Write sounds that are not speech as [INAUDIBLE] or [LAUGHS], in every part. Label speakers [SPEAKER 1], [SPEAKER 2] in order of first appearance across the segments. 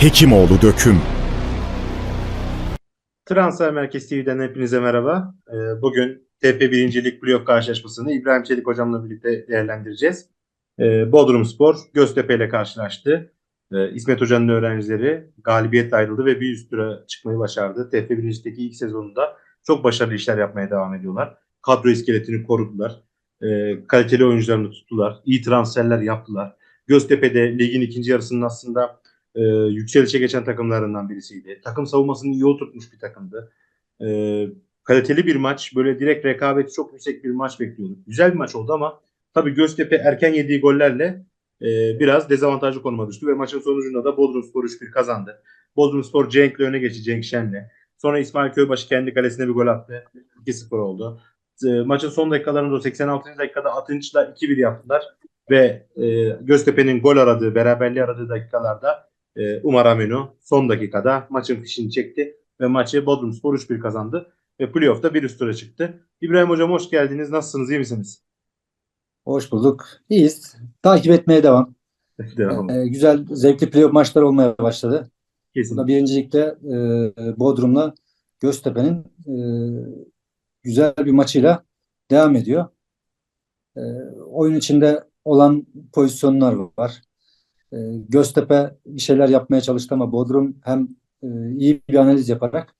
[SPEAKER 1] Hekimoğlu Döküm
[SPEAKER 2] Transfer Merkez TV'den hepinize merhaba. Ee, Bugün TP 1. Lig Playoff karşılaşmasını İbrahim Çelik hocamla birlikte değerlendireceğiz. Ee, Bodrum Spor Göztepe ile karşılaştı. Ee, İsmet Hoca'nın öğrencileri galibiyetle ayrıldı ve bir üst tura çıkmayı başardı. TP 1. Lig'deki ilk sezonunda çok başarılı işler yapmaya devam ediyorlar. Kadro iskeletini korudular. Kaliteli oyuncularını tuttular. İyi transferler yaptılar. Göztepe'de ligin ikinci yarısının aslında e, yükselişe geçen takımlarından birisiydi. Takım savunmasını iyi oturtmuş bir takımdı. E, kaliteli bir maç. Böyle direkt rekabeti çok yüksek bir maç bekliyorduk. Güzel bir maç oldu ama tabii Göztepe erken yediği gollerle e, biraz dezavantajlı konuma düştü ve maçın sonucunda da Bodrumspor 3-1 kazandı. Bodrumspor Cenk'le öne geçti Cenk Şen'le. Sonra İsmail Köybaşı kendi kalesine bir gol attı. 2-0 oldu. E, maçın son dakikalarında o 86. dakikada Atınç'la 2-1 yaptılar ve e, Göztepe'nin gol aradığı, beraberliği aradığı dakikalarda e, Umar Aminu son dakikada maçın fişini çekti ve maçı Bodrumspor 3-1 kazandı ve playoff'ta bir üst tura çıktı. İbrahim Hocam hoş geldiniz. Nasılsınız? iyi misiniz?
[SPEAKER 3] Hoş bulduk. İyiyiz. Takip etmeye devam. [LAUGHS]
[SPEAKER 2] Devam.
[SPEAKER 3] Ee, güzel, zevkli playoff maçlar olmaya başladı.
[SPEAKER 2] Kesin.
[SPEAKER 3] Burada birincilikte e, Bodrum'la Göztepe'nin e, güzel bir maçıyla devam ediyor. E, oyun içinde olan pozisyonlar var. E, Göztepe bir şeyler yapmaya çalıştı ama Bodrum hem e, iyi bir analiz yaparak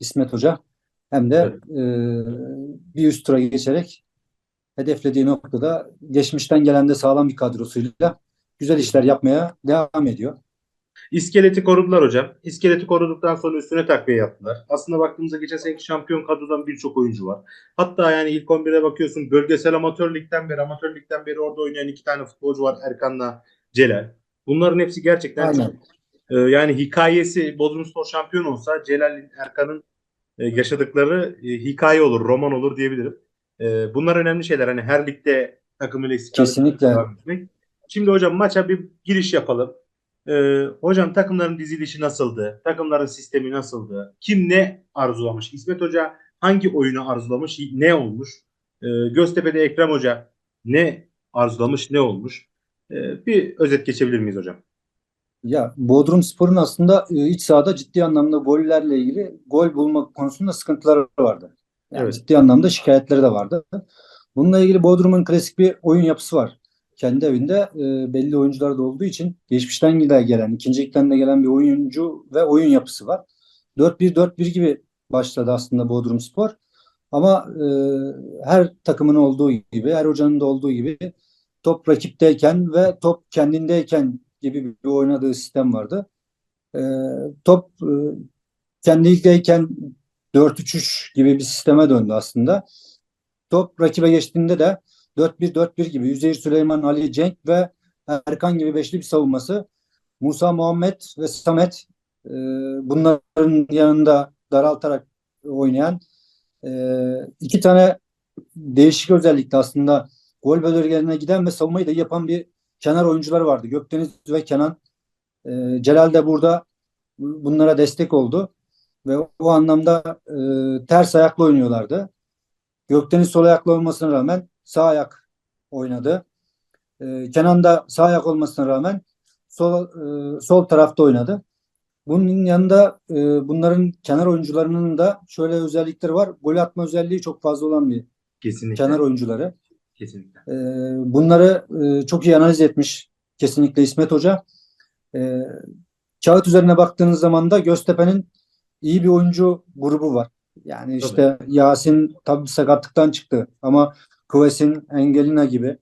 [SPEAKER 3] İsmet Hoca hem de e, bir üst tura geçerek hedeflediği noktada geçmişten gelen de sağlam bir kadrosuyla güzel işler yapmaya devam ediyor.
[SPEAKER 2] İskeleti korudular hocam. İskeleti koruduktan sonra üstüne takviye yaptılar. Aslında baktığımızda geçen seneki şampiyon kadrodan birçok oyuncu var. Hatta yani ilk 11'e bakıyorsun bölgesel amatör ligden beri, amatör ligden beri orada oynayan iki tane futbolcu var Erkan'la Celal. Bunların hepsi gerçekten
[SPEAKER 3] Aynen.
[SPEAKER 2] çok e, yani hikayesi Bodrumspor şampiyon olsa Celal'in Erkan'ın e, yaşadıkları e, hikaye olur, roman olur diyebilirim. E, bunlar önemli şeyler. Hani her ligde takımıyla
[SPEAKER 3] Kesinlikle.
[SPEAKER 2] Şimdi hocam maça bir giriş yapalım. Ee, hocam takımların dizilişi nasıldı? Takımların sistemi nasıldı? Kim ne arzulamış? İsmet Hoca hangi oyunu arzulamış? Ne olmuş? Ee, Göztepe'de Ekrem Hoca ne arzulamış? Ne olmuş? Ee, bir özet geçebilir miyiz hocam?
[SPEAKER 3] Ya Bodrumspor'un aslında e, iç sahada ciddi anlamda gollerle ilgili gol bulma konusunda sıkıntıları vardı. Yani
[SPEAKER 2] Evet.
[SPEAKER 3] ciddi anlamda şikayetleri de vardı. Bununla ilgili Bodrum'un klasik bir oyun yapısı var. Kendi evinde e, belli oyuncular da olduğu için geçmişten gelen, ikincilikten de gelen bir oyuncu ve oyun yapısı var. 4-1-4-1 gibi başladı aslında Bodrumspor. Ama e, her takımın olduğu gibi, her hocanın da olduğu gibi top rakipteyken ve top kendindeyken gibi bir oynadığı sistem vardı. E, top e, kendindeyken 4-3-3 gibi bir sisteme döndü aslında. Top rakibe geçtiğinde de 4-1-4-1 gibi Üzeyir Süleyman, Ali Cenk ve Erkan gibi beşli bir savunması. Musa Muhammed ve Samet e, bunların yanında daraltarak oynayan e, iki tane değişik özellikle aslında gol bölgelerine giden ve savunmayı da yapan bir kenar oyuncuları vardı. Gökdeniz ve Kenan. E, Celal de burada bunlara destek oldu. Ve o anlamda e, ters ayakla oynuyorlardı. Gökdeniz sol ayaklı olmasına rağmen sağ ayak oynadı. E, Kenan da sağ ayak olmasına rağmen sol e, sol tarafta oynadı. Bunun yanında e, bunların kenar oyuncularının da şöyle özellikleri var. Gol atma özelliği çok fazla olan bir
[SPEAKER 2] Kesinlikle.
[SPEAKER 3] kenar oyuncuları.
[SPEAKER 2] Kesinlikle.
[SPEAKER 3] E, bunları e, çok iyi analiz etmiş kesinlikle İsmet Hoca. E, kağıt üzerine baktığınız zaman da Göztepe'nin iyi bir oyuncu grubu var. Yani işte Yasin tabii sakatlıktan çıktı ama Kıvesin, Engelina gibi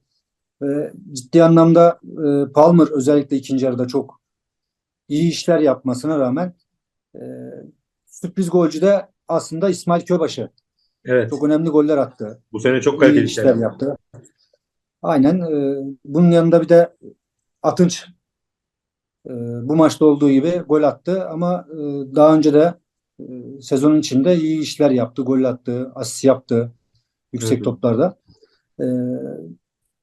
[SPEAKER 3] ve ciddi anlamda e, Palmer özellikle ikinci yarıda çok iyi işler yapmasına rağmen e, sürpriz golcü de aslında İsmail Köbaşı.
[SPEAKER 2] Evet.
[SPEAKER 3] Çok önemli goller attı.
[SPEAKER 2] Bu sene çok kaliteli
[SPEAKER 3] işler yaptı. Aynen. e, bunun yanında bir de Atınç e, bu maçta olduğu gibi gol attı ama e, daha önce de e, sezonun içinde iyi işler yaptı. Gol attı, asist yaptı yüksek
[SPEAKER 2] Evet.
[SPEAKER 3] toplarda. E,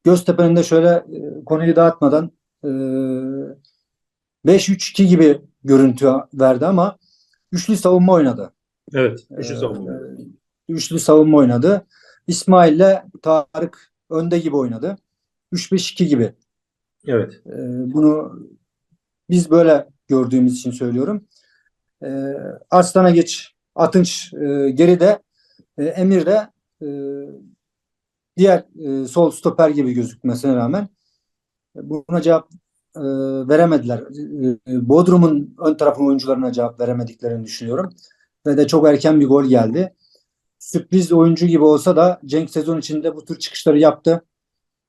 [SPEAKER 3] Göztepe'nin de şöyle e, konuyu dağıtmadan e, 5-3-2 gibi görüntü verdi ama üçlü savunma oynadı.
[SPEAKER 2] Evet. Üçlü savunma.
[SPEAKER 3] Üçlü savunma oynadı. İsmail'le Tarık önde gibi oynadı. 3-5-2 gibi.
[SPEAKER 2] Evet.
[SPEAKER 3] Ee, bunu biz böyle gördüğümüz için söylüyorum. E, Arslan'a geç, Atınç e, geride, e, Emir de e, diğer e, sol stoper gibi gözükmesine rağmen buna cevap e, veremediler. E, e, Bodrum'un ön tarafın oyuncularına cevap veremediklerini düşünüyorum. Ve de çok erken bir gol geldi. Sürpriz oyuncu gibi olsa da Cenk sezon içinde bu tür çıkışları yaptı.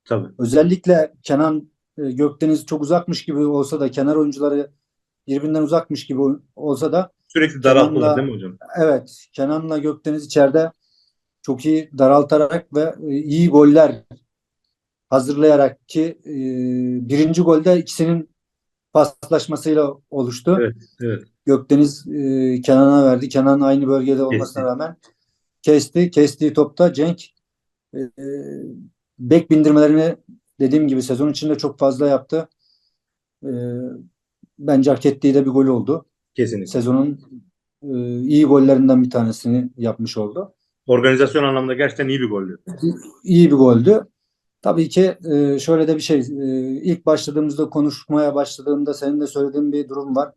[SPEAKER 2] Tabii.
[SPEAKER 3] Özellikle Kenan e, Gökdeniz çok uzakmış gibi olsa da kenar oyuncuları birbirinden uzakmış gibi olsa da
[SPEAKER 2] Sürekli daraltmalar
[SPEAKER 3] Kenan'la-
[SPEAKER 2] değil mi hocam?
[SPEAKER 3] evet Kenan'la Gökdeniz içeride çok iyi daraltarak ve e, iyi goller hazırlayarak ki e, birinci golde ikisinin paslaşmasıyla oluştu.
[SPEAKER 2] Evet, evet.
[SPEAKER 3] Gökdeniz e, Kenan'a verdi. Kenan aynı bölgede olmasına
[SPEAKER 2] Kesti.
[SPEAKER 3] rağmen kesti. Kestiği topta Cenk e, e, bek bindirmelerini dediğim gibi sezon içinde çok fazla yaptı. E, bence hak ettiği de bir gol oldu.
[SPEAKER 2] Kesinlikle.
[SPEAKER 3] Sezonun e, iyi gollerinden bir tanesini yapmış oldu.
[SPEAKER 2] Organizasyon anlamında gerçekten iyi bir goldü.
[SPEAKER 3] İyi bir goldü. Tabii ki e, şöyle de bir şey. e, ilk başladığımızda konuşmaya başladığımda senin de söylediğin bir durum var.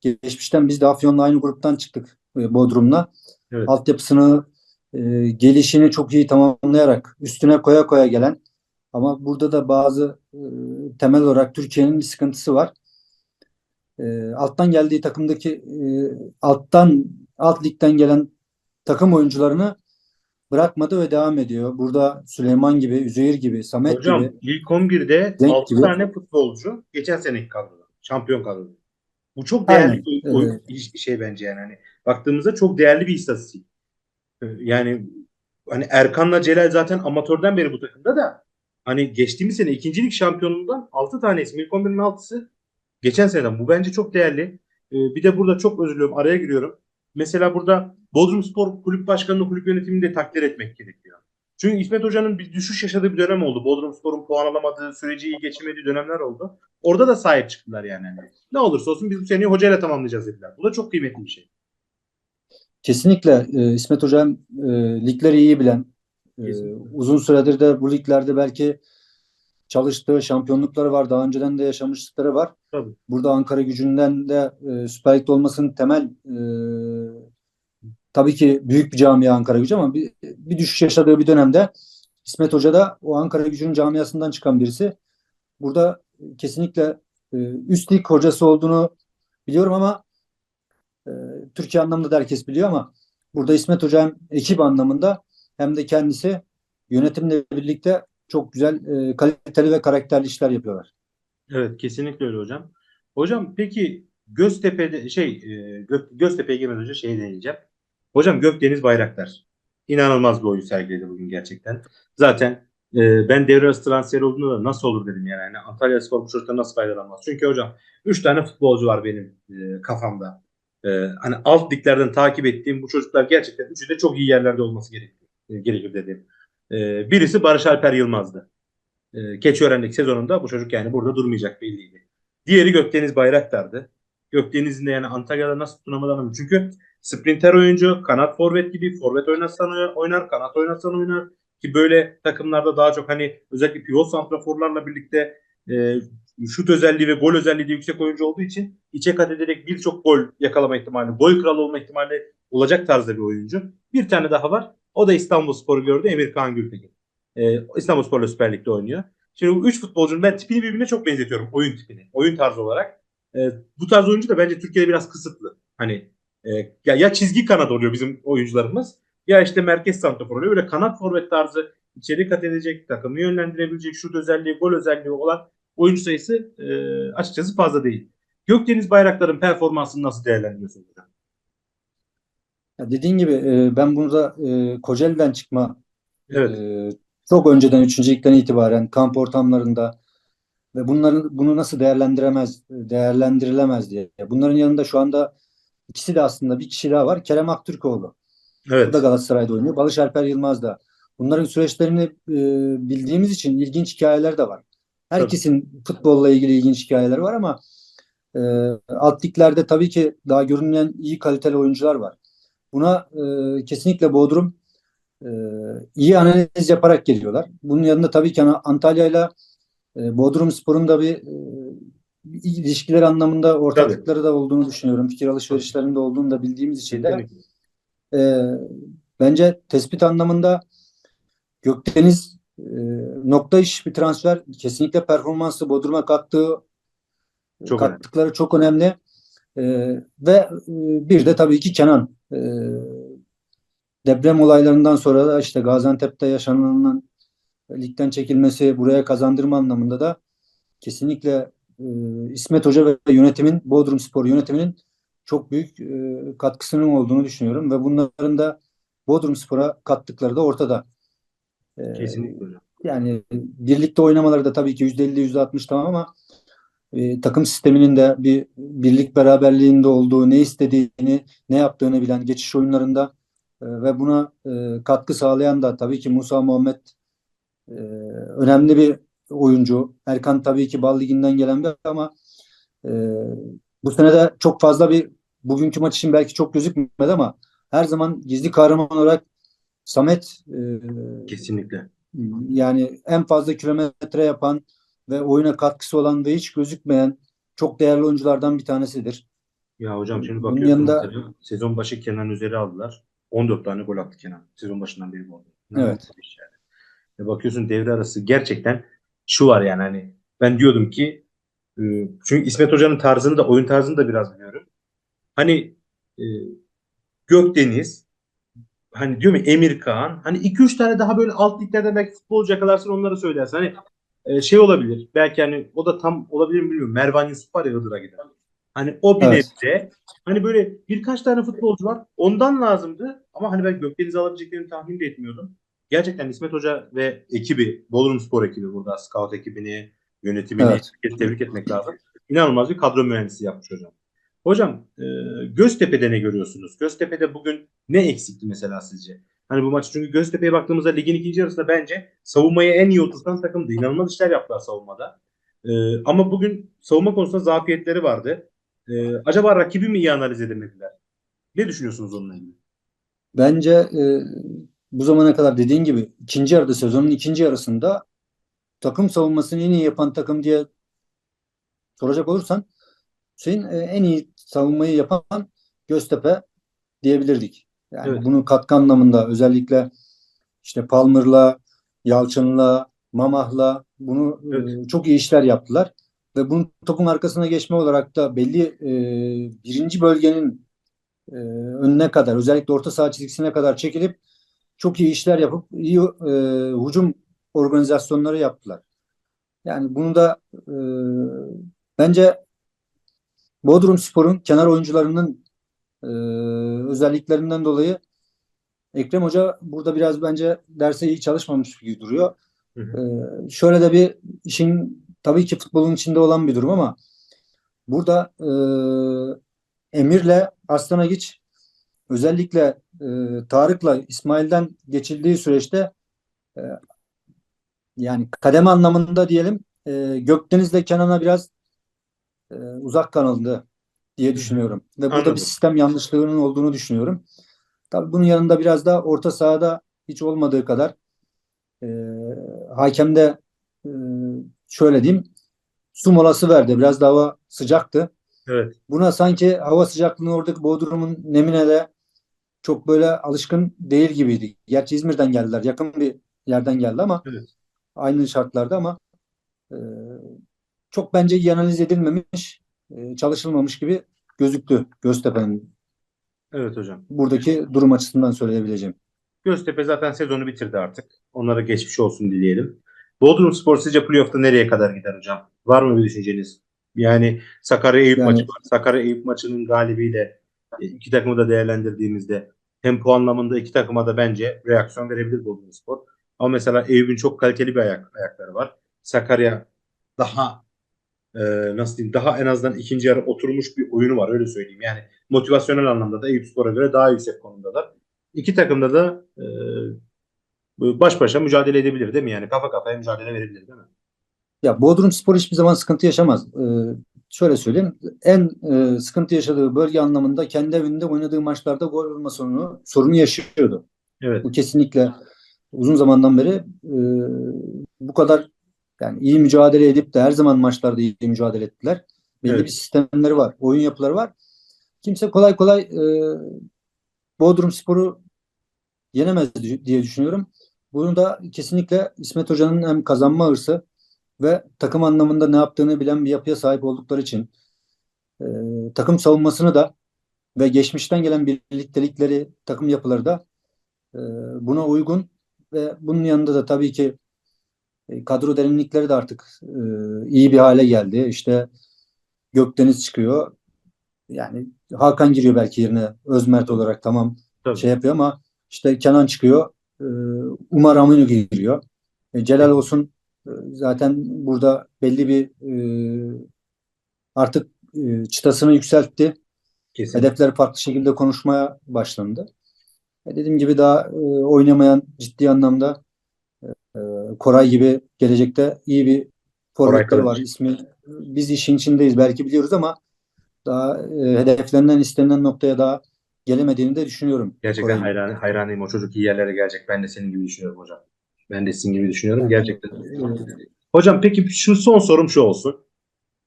[SPEAKER 3] Geçmişten biz de Afyon'la aynı gruptan çıktık e, Bodrum'la.
[SPEAKER 2] Evet.
[SPEAKER 3] Altyapısını e, gelişini çok iyi tamamlayarak üstüne koya koya gelen ama burada da bazı e, temel olarak Türkiye'nin bir sıkıntısı var. E, alttan geldiği takımdaki e, alttan alt ligden gelen takım oyuncularını bırakmadı ve devam ediyor. Burada Süleyman gibi, Üzeyir gibi, Samet
[SPEAKER 2] Hocam
[SPEAKER 3] gibi
[SPEAKER 2] ilk 11'de
[SPEAKER 3] Cenk
[SPEAKER 2] 6
[SPEAKER 3] gibi.
[SPEAKER 2] tane futbolcu geçen seneki kadroda. Şampiyon kadroda. Bu çok
[SPEAKER 3] Aynen,
[SPEAKER 2] değerli bir oy- iş- şey bence yani. Hani baktığımızda çok değerli bir istatistik. Ee, Yani hani Erkan'la Celal zaten amatörden beri bu takımda da hani geçtiğimiz sene ikincilik şampiyonundan 6 tanesi ilk 11'in 6'sı geçen seneden. Bu bence çok değerli. Ee, Bir de burada çok özür diliyorum araya giriyorum. Mesela burada Bodrum Spor Kulüp Başkanı'nı kulüp yönetimini de takdir etmek gerekiyor. Çünkü İsmet Hoca'nın bir düşüş yaşadığı bir dönem oldu. Bodrum Spor'un puan alamadığı, süreci iyi geçirmediği dönemler oldu. Orada da sahip çıktılar yani. Ne olursa olsun biz bu seneyi hocayla tamamlayacağız dediler. Bu da çok kıymetli bir şey.
[SPEAKER 3] Kesinlikle e, İsmet Hocam e, ligleri iyi bilen, e,
[SPEAKER 2] Kesinlikle.
[SPEAKER 3] uzun süredir de bu liglerde belki çalıştığı şampiyonlukları var. Daha önceden de yaşamışlıkları var.
[SPEAKER 2] Tabii.
[SPEAKER 3] Burada Ankara gücünden de e, Süper Lig'de olmasının temel e, tabii ki büyük bir camia Ankara gücü ama bir, bir düşüş yaşadığı bir dönemde İsmet Hoca da o Ankara gücünün camiasından çıkan birisi. Burada kesinlikle e, üst lig hocası olduğunu biliyorum ama e, Türkiye anlamında da herkes biliyor ama burada İsmet Hoca hem ekip anlamında hem de kendisi yönetimle birlikte çok güzel, e, kaliteli ve karakterli işler yapıyorlar.
[SPEAKER 2] Evet kesinlikle öyle hocam. Hocam peki Göztepe'de şey e, Gö- Göztepe'ye girmeden önce şey deneyeceğim. Hocam Gökdeniz Bayraktar. İnanılmaz bir oyun sergiledi bugün gerçekten. Zaten e, ben devre arası transfer olduğunda da nasıl olur dedim yani. yani Antalya Spor bu nasıl faydalanmaz? Çünkü hocam 3 tane futbolcu var benim e, kafamda. E, hani alt liglerden takip ettiğim bu çocuklar gerçekten üçü de çok iyi yerlerde olması gerekiyor. E, gerekir dedim. E, birisi Barış Alper Yılmaz'dı. E, Keçiören'deki sezonunda bu çocuk yani burada durmayacak belliydi. Diğeri Gökdeniz Bayraktar'dı. Gökdeniz'in de yani Antalya'da nasıl tutunamadı anlamadım. Çünkü sprinter oyuncu, kanat forvet gibi forvet oynatsan oynar, kanat oynatsan oynar. Ki böyle takımlarda daha çok hani özellikle pivot santraforlarla birlikte e, şut özelliği ve gol özelliği de yüksek oyuncu olduğu için içe kat ederek birçok gol yakalama ihtimali, gol kralı olma ihtimali olacak tarzda bir oyuncu. Bir tane daha var. O da İstanbulspor'u gördü. Emir Kaan Gültekin. E, İstanbulspor'la Süper Lig'de oynuyor. Şimdi bu üç futbolcunun ben tipini birbirine çok benzetiyorum. Oyun tipini. Oyun tarzı olarak. E, bu tarz oyuncu da bence Türkiye'de biraz kısıtlı. Hani e, ya, ya çizgi kanat oluyor bizim oyuncularımız ya işte merkez santrafor oluyor. Böyle kanat forvet tarzı içeri kat edecek, takımı yönlendirebilecek, şut özelliği, gol özelliği olan oyuncu sayısı e, açıkçası fazla değil. Gökdeniz Bayraktar'ın performansını nasıl değerlendiriyorsunuz hocam?
[SPEAKER 3] Ya dediğin gibi e, ben burada e, Kocaeli'den çıkma
[SPEAKER 2] Evet.
[SPEAKER 3] e, çok önceden 3. ligden itibaren kamp ortamlarında ve bunların bunu nasıl değerlendiremez değerlendirilemez diye. Bunların yanında şu anda ikisi de aslında bir kişi daha var. Kerem Aktürkoğlu. O
[SPEAKER 2] Evet.
[SPEAKER 3] da Galatasaray'da oynuyor. Barış Alper Yılmaz da. Bunların süreçlerini e, bildiğimiz için ilginç hikayeler de var. Herkesin futbolla ilgili ilginç hikayeleri var ama e, alt liglerde tabii ki daha görünmeyen iyi kaliteli oyuncular var. Buna e, kesinlikle Bodrum e, iyi analiz yaparak geliyorlar. Bunun yanında tabii ki Antalya ile Bodrum Spor'un da bir e, ilişkiler anlamında ortaklıkları da olduğunu düşünüyorum. Fikir alışverişlerinde olduğunu da bildiğimiz için de e, bence tespit anlamında Gökdeniz e, nokta iş bir transfer. Kesinlikle performansı Bodrum'a kattığı
[SPEAKER 2] Çok
[SPEAKER 3] kattıkları çok önemli. E, ve e, bir de tabii ki Kenan. E, deprem olaylarından sonra da işte Gaziantep'te yaşanılan ligden çekilmesi buraya kazandırma anlamında da kesinlikle e, İsmet Hoca ve yönetimin Bodrum Spor yönetiminin çok büyük e, katkısının olduğunu düşünüyorum ve bunların da Bodrum Spor'a kattıkları da ortada. E,
[SPEAKER 2] Kesinlikle hocam.
[SPEAKER 3] yani birlikte oynamaları da tabii ki %50 %60 tamam ama e, takım sisteminin de bir birlik beraberliğinde olduğu, ne istediğini, ne yaptığını bilen geçiş oyunlarında e, ve buna e, katkı sağlayan da tabii ki Musa Muhammed e, önemli bir oyuncu. Erkan tabii ki Bal Ligi'nden gelen bir ama e, bu sene de çok fazla bir bugünkü maç için belki çok gözükmedi ama her zaman gizli kahraman olarak Samet e,
[SPEAKER 2] Kesinlikle.
[SPEAKER 3] yani en fazla kilometre yapan ve oyuna katkısı olan ve hiç gözükmeyen çok değerli oyunculardan bir tanesidir.
[SPEAKER 2] Ya hocam şimdi
[SPEAKER 3] Bunun
[SPEAKER 2] bakıyorsun
[SPEAKER 3] yanında-
[SPEAKER 2] mesela sezon başı Kenan üzeri aldılar. 14 tane gol attı Kenan. Sezon başından beri bu arada.
[SPEAKER 3] Evet.
[SPEAKER 2] Yani. E bakıyorsun devre arası gerçekten şu var yani hani ben diyordum ki e, çünkü İsmet Hoca'nın tarzını da oyun tarzını da biraz biliyorum. Hani e, Gökdeniz hani diyor mu Emir Kağan hani 2-3 tane daha böyle alt liglerde belki futbolcu yakalarsın onları söylersin. Hani e, şey olabilir. Belki hani o da tam olabilir mi bilmiyorum. Mervan Yusuf var ya Iğdır'a giden. Hani o bir
[SPEAKER 3] Evet.
[SPEAKER 2] nebze. Hani böyle birkaç tane futbolcu var. Ondan lazımdı. Ama hani ben Gökdeniz'i alabileceklerini tahmin de etmiyordum. Gerçekten İsmet Hoca ve ekibi, Bodrum Spor ekibi burada, scout ekibini, yönetimini
[SPEAKER 3] Evet.
[SPEAKER 2] tebrik etmek lazım. İnanılmaz bir kadro mühendisi yapmış hocam. Hocam e, Göztepe'de ne görüyorsunuz? Göztepe'de bugün ne eksikti mesela sizce? Hani bu maç çünkü Göztepe'ye baktığımızda ligin ikinci yarısında bence savunmayı en iyi oturtan takımdı. İnanılmaz işler yaptılar savunmada. E, ama bugün savunma konusunda zafiyetleri vardı. E, acaba rakibi mi iyi analiz edemediler? Ne düşünüyorsunuz onunla ilgili?
[SPEAKER 3] Bence e, bu zamana kadar dediğin gibi ikinci yarıda sezonun ikinci yarısında takım savunmasını en iyi yapan takım diye soracak olursan Hüseyin e, en iyi savunmayı yapan Göztepe diyebilirdik. Yani
[SPEAKER 2] Evet.
[SPEAKER 3] bunun katkı anlamında özellikle işte Palmer'la, Yalçın'la, Mamah'la bunu e,
[SPEAKER 2] Evet.
[SPEAKER 3] çok iyi işler yaptılar. Ve bunun topun arkasına geçme olarak da belli e, birinci bölgenin e, önüne kadar özellikle orta saha çizgisine kadar çekilip çok iyi işler yapıp iyi e, hücum organizasyonları yaptılar. Yani bunu da e, bence Bodrum Spor'un kenar oyuncularının e, özelliklerinden dolayı Ekrem Hoca burada biraz bence derse iyi çalışmamış gibi duruyor.
[SPEAKER 2] Hı hı.
[SPEAKER 3] E, şöyle de bir işin tabii ki futbolun içinde olan bir durum ama burada e, Emir'le Aslanagiç özellikle e, Tarık'la İsmail'den geçildiği süreçte e, yani kademe anlamında diyelim e, Gökdeniz'le Kenan'a biraz e, uzak kalındı diye düşünüyorum. Ve burada
[SPEAKER 2] Anladım.
[SPEAKER 3] bir sistem yanlışlığının olduğunu düşünüyorum. Tabii bunun yanında biraz da orta sahada hiç olmadığı kadar e, hakem de e, şöyle diyeyim su molası verdi. Biraz daha hava sıcaktı.
[SPEAKER 2] Evet.
[SPEAKER 3] Buna sanki hava sıcaklığını oradaki Bodrum'un nemine de çok böyle alışkın değil gibiydi. Gerçi İzmir'den geldiler. Yakın bir yerden geldi ama
[SPEAKER 2] Evet.
[SPEAKER 3] aynı şartlarda ama e, çok bence iyi analiz edilmemiş, e, çalışılmamış gibi gözüktü Göztepe'nin
[SPEAKER 2] Evet hocam.
[SPEAKER 3] buradaki durum açısından söyleyebileceğim.
[SPEAKER 2] Göztepe zaten sezonu bitirdi artık. Onlara geçmiş olsun dileyelim. Bodrum Spor sizce playoff'ta nereye kadar gider hocam? Var mı bir düşünceniz? Yani Sakarya Eyüp
[SPEAKER 3] Yani-
[SPEAKER 2] maçı var. Sakarya Eyüp maçının galibiyle e, iki takımı da değerlendirdiğimizde hem puanlamında iki takıma da bence reaksiyon verebilir Bodrum Spor. Ama mesela Eyüp'ün çok kaliteli bir ayak, ayakları var. Sakarya daha e, nasıl diyeyim daha en azından ikinci yarı oturmuş bir oyunu var öyle söyleyeyim. Yani motivasyonel anlamda da Eyüp Spor'a göre daha yüksek konumdalar. İki takımda da e, baş başa mücadele edebilir değil mi? Yani kafa kafaya mücadele verebilir değil mi?
[SPEAKER 3] Ya Bodrum Spor hiçbir zaman sıkıntı yaşamaz. Ee, şöyle söyleyeyim. En e, sıkıntı yaşadığı bölge anlamında kendi evinde oynadığı maçlarda gol olma sorunu, sorunu yaşıyordu.
[SPEAKER 2] Evet.
[SPEAKER 3] Bu kesinlikle uzun zamandan beri e, bu kadar Yani iyi mücadele edip de her zaman maçlarda iyi mücadele ettiler. Belli
[SPEAKER 2] Evet.
[SPEAKER 3] bir sistemleri var. Oyun yapıları var. Kimse kolay kolay e, Bodrum Spor'u yenemez di- diye düşünüyorum. Bunu da kesinlikle İsmet Hoca'nın hem kazanma hırsı ve takım anlamında ne yaptığını bilen bir yapıya sahip oldukları için e, takım savunmasını da ve geçmişten gelen birliktelikleri, takım yapıları da e, buna uygun ve bunun yanında da tabii ki kadro derinlikleri de artık e, iyi bir hale geldi. İşte Gökdeniz çıkıyor. Yani Hakan giriyor belki yerine Özmert olarak tamam
[SPEAKER 2] Tabii.
[SPEAKER 3] şey yapıyor ama işte Kenan çıkıyor. e, Umar Aminu giriyor. E, Celal olsun e, zaten burada belli bir e, artık e, çıtasını yükseltti.
[SPEAKER 2] Kesin.
[SPEAKER 3] Hedefler farklı şekilde konuşmaya başlandı. E, dediğim gibi daha e, oynamayan ciddi anlamda e, Koray gibi gelecekte iyi bir forvetleri var. İsmi biz işin içindeyiz belki biliyoruz ama daha e, hedeflerinden istenilen noktaya daha gelemediğini de düşünüyorum.
[SPEAKER 2] Gerçekten
[SPEAKER 3] Koray'ın.
[SPEAKER 2] hayran, hayranıyım. O çocuk iyi yerlere gelecek. Ben de senin gibi düşünüyorum hocam. Ben de sizin gibi düşünüyorum. Gerçekten. Hocam peki şu son sorum şu olsun.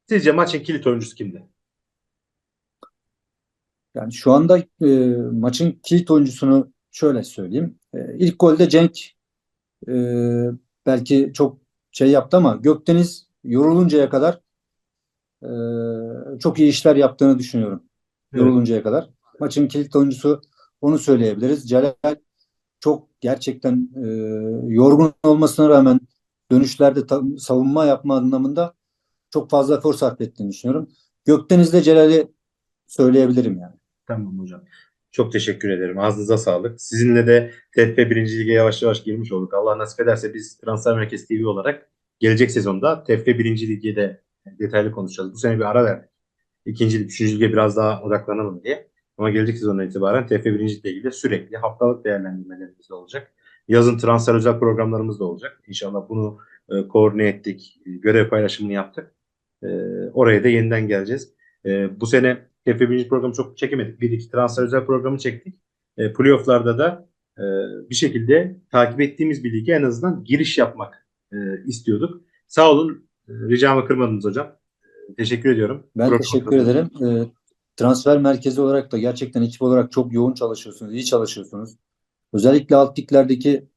[SPEAKER 2] Sizce maçın kilit oyuncusu kimdi?
[SPEAKER 3] Yani şu anda e, maçın kilit oyuncusunu şöyle söyleyeyim. E, ilk golde Cenk e, belki çok şey yaptı ama Gökdeniz yoruluncaya kadar e, çok iyi işler yaptığını düşünüyorum.
[SPEAKER 2] Evet.
[SPEAKER 3] Yoruluncaya kadar. Maçın kilit oyuncusu onu söyleyebiliriz. Celal çok gerçekten e, yorgun olmasına rağmen dönüşlerde ta- savunma yapma anlamında çok fazla efor sarf ettiğini düşünüyorum. Gökdeniz'le Celal'i söyleyebilirim yani.
[SPEAKER 2] Tamam hocam. Çok teşekkür ederim. Ağzınıza sağlık. Sizinle de TFF 1. Lige yavaş yavaş girmiş olduk. Allah nasip ederse biz Transfer Merkez TV olarak gelecek sezonda TFF 1. Lig'e de detaylı konuşacağız. Bu sene bir ara verdik. İkinci üçüncü lige biraz daha odaklanalım diye. Ama gelecek sezondan itibaren TFF 1. Lig'le ilgili sürekli haftalık değerlendirmelerimiz de olacak. Yazın transfer özel programlarımız da olacak. İnşallah bunu e, koordine ettik. Görev paylaşımını yaptık. E, oraya da yeniden geleceğiz. E, bu sene TFF 1. programı çok çekemedik. Bir iki transfer özel programı çektik. E, playoff'larda da e, bir şekilde takip ettiğimiz bir lige en azından giriş yapmak e, istiyorduk. Sağ olun. E, ricamı kırmadınız hocam. E, teşekkür ediyorum.
[SPEAKER 3] Ben
[SPEAKER 2] Program
[SPEAKER 3] teşekkür ederim. Ee, transfer merkezi olarak da gerçekten ekip olarak çok yoğun çalışıyorsunuz, iyi çalışıyorsunuz. Özellikle alt liglerdeki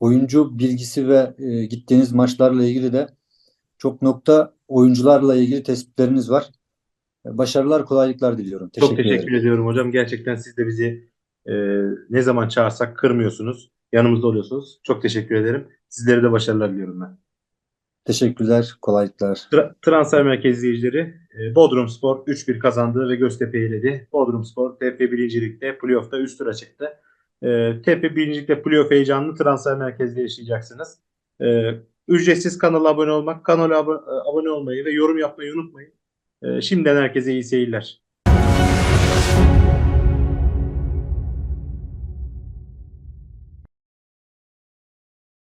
[SPEAKER 3] oyuncu bilgisi ve e, gittiğiniz maçlarla ilgili de çok nokta oyuncularla ilgili tespitleriniz var. Başarılar, kolaylıklar diliyorum.
[SPEAKER 2] Çok
[SPEAKER 3] Teşekkür
[SPEAKER 2] teşekkür
[SPEAKER 3] ederim.
[SPEAKER 2] ediyorum hocam. Gerçekten siz de bizi e, ne zaman çağırsak kırmıyorsunuz. Yanımızda oluyorsunuz. Çok teşekkür ederim. Sizlere de başarılar diliyorum ben.
[SPEAKER 3] Teşekkürler, kolaylıklar.
[SPEAKER 2] Tra- transfer merkez izleyicileri e, Bodrum Spor 3-1 kazandı ve Göztepe'yi eledi. Bodrum Spor TP 1. Lig'de playoff'ta üst tura çıktı. E, TP 1. Lig'de playoff heyecanını transfer merkezde yaşayacaksınız. E, ücretsiz kanala abone olmak, kanala abo- e, abone olmayı ve yorum yapmayı unutmayın. E, şimdiden herkese iyi seyirler.